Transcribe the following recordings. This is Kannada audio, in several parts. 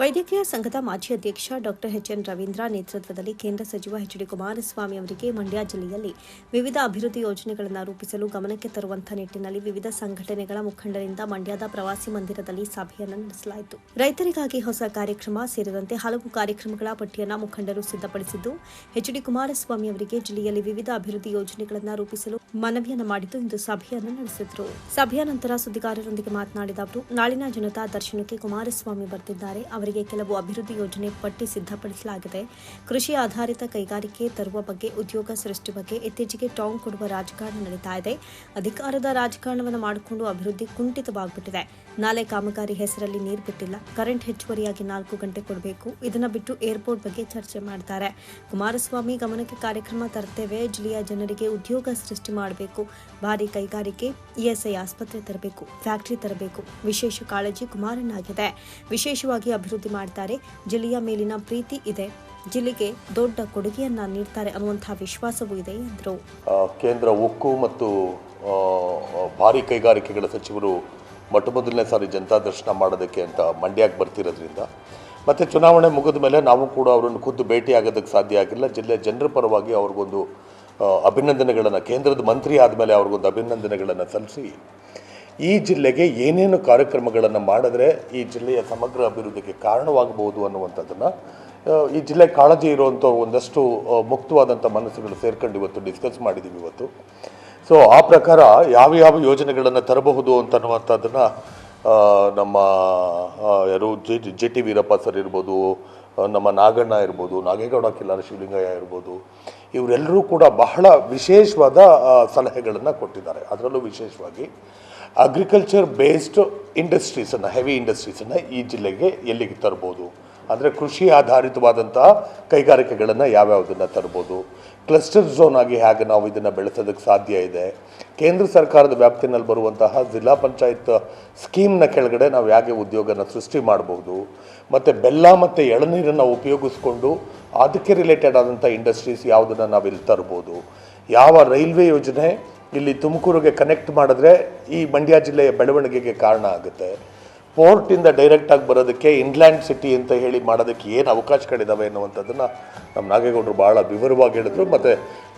ವೈದ್ಯಕೀಯ ಸಂಘದ ಮಾಜಿ ಅಧ್ಯಕ್ಷ ಡಾಕ್ಟರ್ ಎಚ್ ಎನ್ ರವೀಂದ್ರ ನೇತೃತ್ವದಲ್ಲಿ ಕೇಂದ್ರ ಸಚಿವ ಎಚ್ ಡಿ ಕುಮಾರಸ್ವಾಮಿ ಅವರಿಗೆ ಮಂಡ್ಯ ಜಿಲ್ಲೆಯಲ್ಲಿ ವಿವಿಧ ಅಭಿವೃದ್ಧಿ ಯೋಜನೆಗಳನ್ನು ರೂಪಿಸಲು ಗಮನಕ್ಕೆ ತರುವಂತಹ ನಿಟ್ಟಿನಲ್ಲಿ ವಿವಿಧ ಸಂಘಟನೆಗಳ ಮುಖಂಡರಿಂದ ಮಂಡ್ಯದ ಪ್ರವಾಸಿ ಮಂದಿರದಲ್ಲಿ ಸಭೆಯನ್ನು ನಡೆಸಲಾಯಿತು. ರೈತರಿಗಾಗಿ ಹೊಸ ಕಾರ್ಯಕ್ರಮ ಸೇರಿದಂತೆ ಹಲವು ಕಾರ್ಯಕ್ರಮಗಳ ಪಟ್ಟಿಯನ್ನು ಮುಖಂಡರು ಸಿದ್ಧಪಡಿಸಿದ್ದು ಎಚ್ ಡಿ ಕುಮಾರಸ್ವಾಮಿ ಅವರಿಗೆ ಜಿಲ್ಲೆಯಲ್ಲಿ ವಿವಿಧ ಅಭಿವೃದ್ಧಿ ಯೋಜನೆಗಳನ್ನು ರೂಪಿಸಲು ಮನವಿಯನ್ನು ಮಾಡಿದ್ದು ಇಂದು ಸಭೆಯನ್ನು ನಡೆಸಿದರು. ಸಭೆಯ ನಂತರ ಸುದ್ದಿಗಾರರೊಂದಿಗೆ ಮಾತನಾಡಿದ ಅವರು, ನಾಳಿನ ಜನತಾ ದರ್ಶನಕ್ಕೆ ಕುಮಾರಸ್ವಾಮಿ ಬರ್ತಿದ್ದಾರೆ. ಅವರಿಗೆ ಕೆಲವು ಅಭಿವೃದ್ಧಿ ಯೋಜನೆ ಪಟ್ಟಿ ಸಿದ್ಧಪಡಿಸಲಾಗಿದೆ. ಕೃಷಿ ಆಧಾರಿತ ಕೈಗಾರಿಕೆ ತರುವ ಬಗ್ಗೆ, ಉದ್ಯೋಗ ಸೃಷ್ಟಿ ಬಗ್ಗೆ ಇತ್ತೀಚೆಗೆ ಟಾಂಗ್ ಕೊಡುವ ರಾಜಕಾರಣ ನಡೀತಾ ಇದೆ. ಅಧಿಕಾರದ ರಾಜಕಾರಣವನ್ನು ಮಾಡಿಕೊಂಡು ಅಭಿವೃದ್ಧಿ ಕುಂಠಿತವಾಗ್ಬಿಟ್ಟಿದೆ. ನಾಲೆ ಕಾಮಗಾರಿ ಹೆಸರಲ್ಲಿ ನೀರು ಬಿಟ್ಟಿಲ್ಲ. ಕರೆಂಟ್ ಹೆಚ್ಚುವರಿಯಾಗಿ ನಾಲ್ಕು ಗಂಟೆ ಕೊಡಬೇಕು. ಇದನ್ನು ಬಿಟ್ಟು ಏರ್ಪೋರ್ಟ್ ಬಗ್ಗೆ ಚರ್ಚೆ ಮಾಡ್ತಾರೆ. ಕುಮಾರಸ್ವಾಮಿ ಗಮನಕ್ಕೆ ಕಾರ್ಯಕ್ರಮ ತರ್ತೇವೆ. ಜಿಲ್ಲೆಯ ಜನರಿಗೆ ಉದ್ಯೋಗ ಸೃಷ್ಟಿ ಮಾಡಬೇಕು. ಭಾರಿ ಕೈಗಾರಿಕೆ ಇಎಸ್ಐ ಆಸ್ಪತ್ರೆ ತರಬೇಕು, ಫ್ಯಾಕ್ಟರಿ ತರಬೇಕು. ವಿಶೇಷ ಕಾಳಜಿ ಕುಮಾರನಾಗಿದೆ ವಿಶೇಷವಾಗಿ ಅಭಿವೃದ್ಧಿ ಮಾಡ್ತಾರೆ. ಜಿಲ್ಲೆಯ ಮೇಲಿನ ಪ್ರೀತಿ ಇದೆ. ಜಿಲ್ಲೆಗೆ ದೊಡ್ಡ ಕೊಡುಗೆಯನ್ನ ನೀಡ್ತಾರೆ ಅನ್ನುವಂತಹ ವಿಶ್ವಾಸವೂ ಇದೆ ಎಂದರು. ಕೇಂದ್ರ ಉಕ್ಕು ಮತ್ತು ಭಾರಿ ಕೈಗಾರಿಕೆಗಳ ಸಚಿವರು ಮೊಟ್ಟ ಮೊದಲನೇ ಸಾರಿ ಜನತಾ ದರ್ಶನ ಮಾಡೋದಕ್ಕೆ ಅಂತ ಮಂಡ್ಯಕ್ಕೆ ಬರ್ತಿರೋದ್ರಿಂದ, ಮತ್ತು ಚುನಾವಣೆ ಮುಗಿದ ಮೇಲೆ ನಾವು ಕೂಡ ಅವರನ್ನು ಖುದ್ದು ಭೇಟಿ ಆಗೋದಕ್ಕೆ ಸಾಧ್ಯ ಆಗಿಲ್ಲ. ಜಿಲ್ಲೆಯ ಜನರ ಪರವಾಗಿ ಅವ್ರಿಗೊಂದು ಅಭಿನಂದನೆಗಳನ್ನು, ಕೇಂದ್ರದ ಮಂತ್ರಿ ಆದಮೇಲೆ ಅವ್ರಿಗೊಂದು ಅಭಿನಂದನೆಗಳನ್ನು ಸಲ್ಲಿಸಿ ಈ ಜಿಲ್ಲೆಗೆ ಏನೇನು ಕಾರ್ಯಕ್ರಮಗಳನ್ನು ಮಾಡಿದ್ರೆ ಈ ಜಿಲ್ಲೆಯ ಸಮಗ್ರ ಅಭಿವೃದ್ಧಿಗೆ ಕಾರಣವಾಗಬಹುದು ಅನ್ನುವಂಥದ್ದನ್ನು ಈ ಜಿಲ್ಲೆ ಕಾಳಜಿ ಇರುವಂಥ ಒಂದಷ್ಟು ಮುಕ್ತವಾದಂಥ ಮನಸ್ಸುಗಳು ಸೇರ್ಕೊಂಡು ಇವತ್ತು ಡಿಸ್ಕಸ್ ಮಾಡಿದ್ದೀವಿ ಇವತ್ತು. ಸೊ ಆ ಪ್ರಕಾರ ಯಾವ ಯಾವ ಯೋಜನೆಗಳನ್ನು ತರಬಹುದು ಅಂತನ್ನುವಂಥದ್ದನ್ನು ನಮ್ಮ ಯಾರು J J T Veerappa sir ಇರ್ಬೋದು ನಮ್ಮ ನಾಗಣ್ಣ ಇರ್ಬೋದು, ನಾಗೇಗೌಡ ಕಿಲ್ಲಾರ ಶಿವಲಿಂಗಯ್ಯ ಇರ್ಬೋದು, ಇವರೆಲ್ಲರೂ ಕೂಡ ಬಹಳ ವಿಶೇಷವಾದ ಸಲಹೆಗಳನ್ನು ಕೊಟ್ಟಿದ್ದಾರೆ. ಅದರಲ್ಲೂ ವಿಶೇಷವಾಗಿ ಅಗ್ರಿಕಲ್ಚರ್ ಬೇಸ್ಡ್ ಇಂಡಸ್ಟ್ರೀಸನ್ನು ಹೆವಿ ಇಂಡಸ್ಟ್ರೀಸನ್ನು ಈ ಜಿಲ್ಲೆಗೆ ಎಲ್ಲಿಗೆ ತರ್ಬೋದು? ಅಂದರೆ ಕೃಷಿ ಆಧಾರಿತವಾದಂತಹ ಕೈಗಾರಿಕೆಗಳನ್ನು ಯಾವ್ಯಾವುದನ್ನು ತರ್ಬೋದು? ಕ್ಲಸ್ಟರ್ ಝೋನ್ ಆಗಿ ಹೇಗೆ ನಾವು ಇದನ್ನು ಬೆಳೆಸೋದಕ್ಕೆ ಸಾಧ್ಯ ಇದೆ? ಕೇಂದ್ರ ಸರ್ಕಾರದ ವ್ಯಾಪ್ತಿನಲ್ಲಿ ಬರುವಂತಹ ಜಿಲ್ಲಾ ಪಂಚಾಯತ್ ಸ್ಕೀಮ್ನ ಕೆಳಗಡೆ ನಾವು ಹೇಗೆ ಉದ್ಯೋಗನ ಸೃಷ್ಟಿ ಮಾಡಬಹುದು ಮತ್ತು ಬೆಲ್ಲ ಮತ್ತು ಎಳನೀರನ್ನು ಉಪಯೋಗಿಸ್ಕೊಂಡು ಅದಕ್ಕೆ ರಿಲೇಟೆಡ್ ಆದಂಥ ಇಂಡಸ್ಟ್ರೀಸ್ ಯಾವುದನ್ನು ನಾವು ಇಲ್ಲಿ ತರ್ಬೋದು? ಯಾವ ರೈಲ್ವೆ ಯೋಜನೆ ಇಲ್ಲಿ ತುಮಕೂರಿಗೆ ಕನೆಕ್ಟ್ ಮಾಡಿದ್ರೆ ಈ ಮಂಡ್ಯ ಜಿಲ್ಲೆಯ ಬೆಳವಣಿಗೆಗೆ ಕಾರಣ ಆಗುತ್ತೆ. ಪೋರ್ಟಿಂದ ಡೈರೆಕ್ಟಾಗಿ ಬರೋದಕ್ಕೆ ಇನ್ಲ್ಯಾಂಡ್ ಸಿಟಿ ಅಂತ ಹೇಳಿ ಮಾಡೋದಕ್ಕೆ ಏನು ಅವಕಾಶಗಳಿದ್ದಾವೆ ಅನ್ನುವಂಥದ್ದನ್ನು ನಮ್ಮ ನಾಗೇಗೌಡರು ಭಾಳ ವಿವರವಾಗಿ ಹೇಳಿದ್ರು. ಮತ್ತು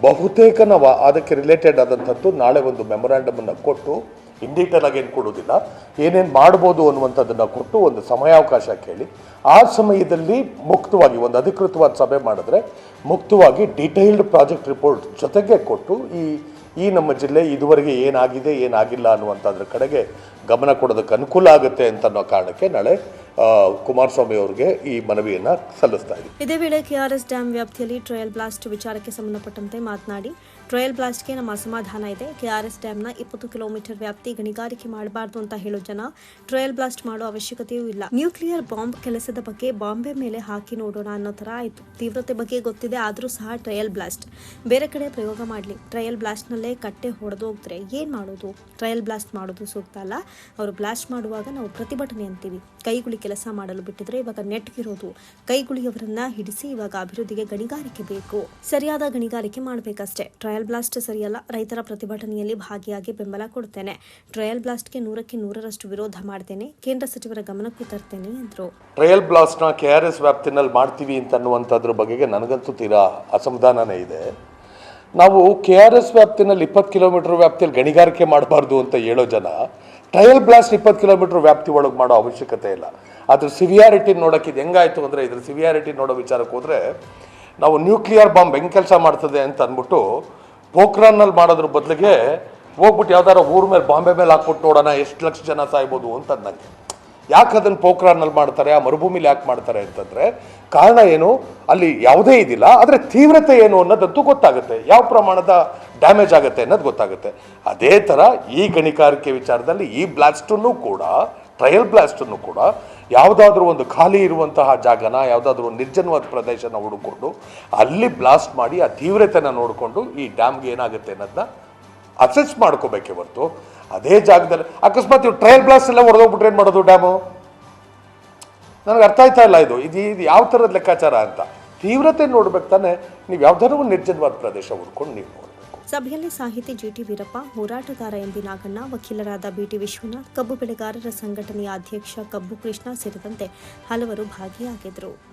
ಬಹುತೇಕ ನಾವು ಅದಕ್ಕೆ ರಿಲೇಟೆಡ್ ಆದಂಥದ್ದು ನಾಳೆ ಒಂದು ಮೆಮೊರಾಂಡಮನ್ನು ಕೊಟ್ಟು ಇನ್ ಆಗಿ ಏನು ಕೊಡೋದಿಲ್ಲ ಏನೇನು ಮಾಡ್ಬೋದು ಅನ್ನುವಂಥದ್ದನ್ನು ಕೊಟ್ಟು ಒಂದು ಸಮಯಾವಕಾಶ ಕೇಳಿ. ಆ ಸಮಯದಲ್ಲಿ ಮುಕ್ತವಾಗಿ ಒಂದು ಅಧಿಕೃತವಾದ ಸಭೆ ಮಾಡಿದ್ರೆ ಮುಕ್ತವಾಗಿ ಡೀಟೇಲ್ಡ್ ಪ್ರಾಜೆಕ್ಟ್ ರಿಪೋರ್ಟ್ ಜೊತೆಗೆ ಕೊಟ್ಟು ಈ ಈ ನಮ್ಮ ಜಿಲ್ಲೆ ಇದುವರೆಗೆ ಏನಾಗಿದೆ, ಏನಾಗಿಲ್ಲ ಅನ್ನುವಂಥದ್ರ ಕಡೆಗೆ ಗಮನ ಕೊಡೋದಕ್ಕೆ ಅನುಕೂಲ ಆಗುತ್ತೆ ಅಂತ ಅನ್ನೋ ಕಾರಣಕ್ಕೆ ನಾಳೆ ಕುಮಾರಸ್ವಾಮಿ ಅವರಿಗೆ ಈ ಮನವಿಯನ್ನು ಸಲ್ಲಿಸ್ತಾ ಇದ್ದೀವಿ ಇದೇ ವೇಳೆ ಕೆಆರ್ಎಸ್ ಡ್ಯಾಂ ವ್ಯಾಪ್ತಿಯಲ್ಲಿ ಟ್ರಯಲ್ ಬ್ಲಾಸ್ಟ್ ವಿಚಾರಕ್ಕೆ ಸಂಬಂಧಪಟ್ಟಂತೆ ಮಾತನಾಡಿ ಟ್ರಯಲ್ ಬ್ಲಾಸ್ಟ್ಗೆ ನಮ್ಮ ಅಸಮಾಧಾನ ಇದೆ. ಕೆಆರ್ಎಸ್ ಡ್ಯಾಮ್ನ ಇಪ್ಪತ್ತು ಕಿಲೋಮೀಟರ್ ವ್ಯಾಪ್ತಿ ಗಣಿಗಾರಿಕೆ ಮಾಡಬಾರ್ದು ಅಂತ ಹೇಳೋ ಜನ ಟ್ರಯಲ್ ಬ್ಲಾಸ್ಟ್ ಮಾಡೋ ಅವಶ್ಯಕತೆಯೂ ಇಲ್ಲ. ನ್ಯೂಕ್ಲಿಯರ್ ಬಾಂಬ್ ಕೆಲಸದ ಬಗ್ಗೆ ಬಾಂಬೆ ಮೇಲೆ ಹಾಕಿ ನೋಡೋಣ ಅನ್ನೋ ತರ ಆಯಿತು. ತೀವ್ರತೆ ಬಗ್ಗೆ ಗೊತ್ತಿದೆ, ಆದರೂ ಸಹ ಟ್ರಯಲ್ ಬ್ಲಾಸ್ಟ್. ಬೇರೆ ಕಡೆ ಪ್ರಯೋಗ ಮಾಡಲಿ. ಟ್ರಯಲ್ ಬ್ಲಾಸ್ಟ್ನಲ್ಲೇ ಕಟ್ಟೆ ಹೊಡೆದು ಹೋಗ್ತಾರೆ. ಏನು ಮಾಡೋದು? ಟ್ರಯಲ್ ಬ್ಲಾಸ್ಟ್ ಮಾಡೋದು ಸೂಕ್ತ ಅಲ್ಲ? ಅವರು ಬ್ಲಾಸ್ಟ್ ಮಾಡುವಾಗ ನಾವು ಪ್ರತಿಭಟನೆ ಅಂತೀವಿ. ಕೈಗುಳಿ ಕೆಲಸ ಮಾಡಲು ಬಿಟ್ಟಿದ್ರೆ ಇವಾಗ ನೆಟ್ಗಿರೋದು. ಕೈಗುಳಿಯವರನ್ನ ಹಿಡಿಸಿ ಇವಾಗ ಅಭಿವೃದ್ಧಿಗೆ ಗಣಿಗಾರಿಕೆ ಬೇಕು. ಸರಿಯಾದ ಗಣಿಗಾರಿಕೆ ಮಾಡಬೇಕಷ್ಟೇ. ಟ್ರಯಲ್ ಬ್ಲಾಸ್ಟ್ ಸರಿಯಲ್ಲ, ರೈತರ ಪ್ರತಿಭಟನೆಯಲ್ಲಿ ಭಾಗಿಯಾಗಿ ಬೆಂಬಲ ಕೊಡ್ತೇನೆ. ಟ್ರಯಲ್ ಬ್ಲಾಸ್ಟ್ಗೆ ನೂರಕ್ಕೆ ನೂರರಷ್ಟು ವಿರೋಧ ಮಾಡ್ತೇನೆ. ಕೇಂದ್ರ ಸಚಿವರ ಗಮನಕ್ಕೂ ತರ್ತೇನೆ, ಎಂದರು. ಟ್ರಯಲ್ ಬ್ಲಾಸ್ಟ್ನ ಕೆ ಆರ್ ಎಸ್ ವ್ಯಾಪ್ತಿನಲ್ಲಿ ಮಾಡ್ತೀವಿ ಅಂತ ಅನ್ನುವಂಥದ್ರ ಬಗೆಗೆ ನನಗಂತೂ ತೀರಾ ಅಸಮಾಧಾನನೇ ಇದೆ. ನಾವು ಕೆ ಆರ್ ಎಸ್ ವ್ಯಾಪ್ತಿನಲ್ಲಿ ಇಪ್ಪತ್ತು ಕಿಲೋಮೀಟರ್ ವ್ಯಾಪ್ತಿಯಲ್ಲಿ ಗಣಿಗಾರಿಕೆ ಮಾಡಬಾರ್ದು ಅಂತ ಹೇಳೋ ಜನ, ಟ್ರಯಲ್ ಬ್ಲಾಸ್ಟ್ ಇಪ್ಪತ್ತು ಕಿಲೋಮೀಟರ್ ವ್ಯಾಪ್ತಿ ಒಳಗೆ ಮಾಡೋ ಅವಶ್ಯಕತೆ ಇಲ್ಲ. ಅದ್ರ ಸಿವಿಯಾರಿಟಿ ನೋಡೋಕೆ ಇದು ಹೆಂಗಾಯ್ತು ಅಂದರೆ ಇದ್ರ ಸಿವಿಯಾರಿಟಿ ನೋಡೋ ವಿಚಾರಕ್ಕೆ ಹೋದರೆ, ನಾವು ನ್ಯೂಕ್ಲಿಯರ್ ಬಾಂಬ್ ಹೆಂಗೆ ಕೆಲಸ ಮಾಡ್ತದೆ ಅಂತ ಅಂದ್ಬಿಟ್ಟು ಪೋಖ್ರಾನ್ನಲ್ಲಿ ಮಾಡೋದ್ರ ಬದಲಿಗೆ ಹೋಗ್ಬಿಟ್ಟು ಯಾವ್ದಾರ ಊರ ಮೇಲೆ ಬಾಂಬೆ ಮೇಲೆ ಹಾಕ್ಬಿಟ್ಟು ನೋಡೋಣ, ಎಷ್ಟು ಲಕ್ಷ ಜನ ಸಾಯ್ಬೋದು ಅಂತ ನನಗೆ ಯಾಕೆ ಅದನ್ನು ಪೋಖ್ರಾನ್ನಲ್ಲಿ ಮಾಡ್ತಾರೆ, ಆ ಮರುಭೂಮಿಲಿ ಯಾಕೆ ಮಾಡ್ತಾರೆ ಅಂತಂದರೆ ಕಾರಣ ಏನು? ಅಲ್ಲಿ ಯಾವುದೇ ಇದಿಲ್ಲ, ಆದರೆ ತೀವ್ರತೆ ಏನು ಅನ್ನೋದಂತೂ ಗೊತ್ತಾಗುತ್ತೆ. ಯಾವ ಪ್ರಮಾಣದ ಡ್ಯಾಮೇಜ್ ಆಗುತ್ತೆ ಅನ್ನೋದು ಗೊತ್ತಾಗುತ್ತೆ. ಅದೇ ಥರ ಈ ಗಣಿಗಾರಿಕೆ ವಿಚಾರದಲ್ಲಿ ಈ ಬ್ಲಾಸ್ಟನ್ನು ಕೂಡ ಟ್ರಯಲ್ ಬ್ಲಾಸ್ಟನ್ನು ಕೂಡ ಯಾವುದಾದ್ರೂ ಒಂದು ಖಾಲಿ ಇರುವಂತಹ ಜಾಗನ, ಯಾವುದಾದ್ರೂ ಒಂದು ನಿರ್ಜನವಾದ ಪ್ರದೇಶನ ಹುಡುಕೊಂಡು ಅಲ್ಲಿ ಬ್ಲಾಸ್ಟ್ ಮಾಡಿ ಆ ತೀವ್ರತೆನ ನೋಡಿಕೊಂಡು ಈ ಡ್ಯಾಮ್ಗೆ ಏನಾಗುತ್ತೆ ಅನ್ನೋದನ್ನ ಅಸೆಸ್ ಮಾಡ್ಕೋಬೇಕೆ ಹೊರತು ಅದೇ ಜಾಗದಲ್ಲಿ. ಅಕಸ್ಮಾತ್ ಇವು ಟ್ರಯಲ್ ಬ್ಲಾಸ್ಟ್ ಎಲ್ಲ ಹೊಡೆದೋಗ್ಬಿಟ್ರೆ ಏನು ಮಾಡೋದು ಡ್ಯಾಮು? ನನಗೆ ಅರ್ಥ ಆಯ್ತಾ ಇಲ್ಲ ಇದು. ಇದು ಇದು ಯಾವ ಥರದ ಲೆಕ್ಕಾಚಾರ ಅಂತ. ತೀವ್ರತೆ ನೋಡ್ಬೇಕು ತಾನೆ. ನೀವು ಯಾವ್ದಾದ್ರು ಒಂದು ನಿರ್ಜನವಾದ ಪ್ರದೇಶ ಹುಡ್ಕೊಂಡು ನೀವು ನೋಡಬೇಕು ಸಭೆಯಲ್ಲಿ ಸಾಹಿತಿ ಜಿಟಿ ವೀರಪ್ಪ, ಹೋರಾಟಗಾರ ಎಂಬಿ ನಾಗಣ್ಣ, ವಕೀಲರಾದ ಬಿಟಿ ವಿಶ್ವನಾಥ್, ಕಬ್ಬು ಬೆಳೆಗಾರರ ಸಂಘಟನೆಯ ಅಧ್ಯಕ್ಷ ಕಬ್ಬು ಕೃಷ್ಣ ಸೇರಿದಂತೆ ಹಲವರು ಭಾಗಿಯಾಗಿದ್ದರು.